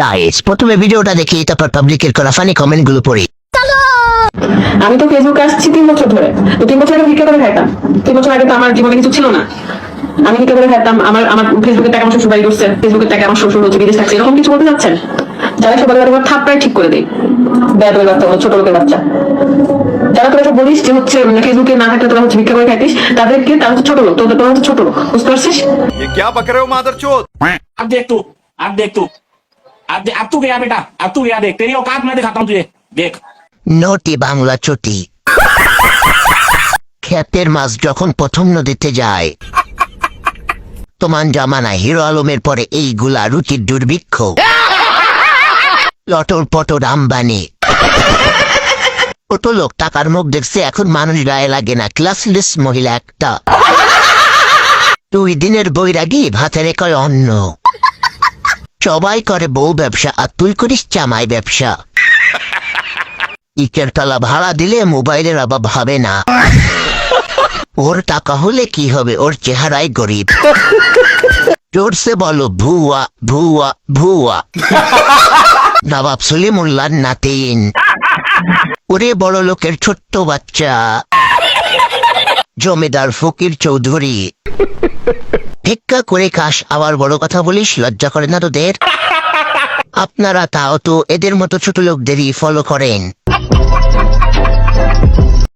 Guys প্রথমে ভিডিওটা দেখি তারপর পাবলিকের করা ফানি কমেন্টগুলো পড়ি আমি তো ফেসবুক আসছি তিন বছর ধরে। তো তিন বছর আগে ভিক্ষা করে খাইতাম। তিন বছর আগে তো আমার জীবনে কিছু ছিল না। আমি ভিক্ষা করে খাইতাম আমার আমার ফেসবুকে টাকা আমার শ্বশুর বাড়ি করছে ফেসবুকে টাকা আমার শ্বশুর হচ্ছে বিদেশ থাকছে এরকম কিছু বলতে যাচ্ছেন? যারা সবার বাড়ি থাপ প্রায় ঠিক করে দেয়। ব্যাটের বাচ্চা ছোট লোকের বাচ্চা। যারা তোরা বলিস যে হচ্ছে মানে ফেসবুকে না থাকলে তোরা হচ্ছে ভিক্ষা করে খাইতিস তাদেরকে তারা হচ্ছে ছোট লোক। তোদের তোরা হচ্ছে ছোট লোক বুঝতে পারছিস? আর দেখ তো আর দেখ তো अब देख तू अब देख तू अब दे, अब तू गया बेटा अब तू गया देख तेरी औकात मैं दिखाता हूँ तुझे देख নটি বাংলা চটি ক্ষেতের মাছ যখন প্রথম নদীতে যায় তোমার জামানা হিরো আলমের পরে এইগুলা রুচির দুর্ভিক্ষ লটর পটর আম্বানি কত লোক টাকার মুখ দেখছে এখন মানুষ গায়ে লাগে না ক্লাসলেস মহিলা একটা দুই দিনের বৈরাগী ভাতে রেখে অন্ন সবাই করে বউ ব্যবসা আর তুই করিস চামাই ব্যবসা। ইটের তলা ভাড়া দিলে মোবাইলের অভাব হবে না। ওর টাকা হলে কি হবে? ওর চেহারাই গরিব। জোরসে বলো, ভুয়া ভুয়া ভুয়া। নবাব সলিমুল্লার নাতিন। ওরে বড় লোকের ছোট্ট বাচ্চা। জমিদার ফকির চৌধুরী। ভিক্ষা করে খাস, আবার বড় কথা বলিস, লজ্জা করে না তোদের? আপনারা তাও তো এদের মতো ছোট লোকদেরই ফলো করেন।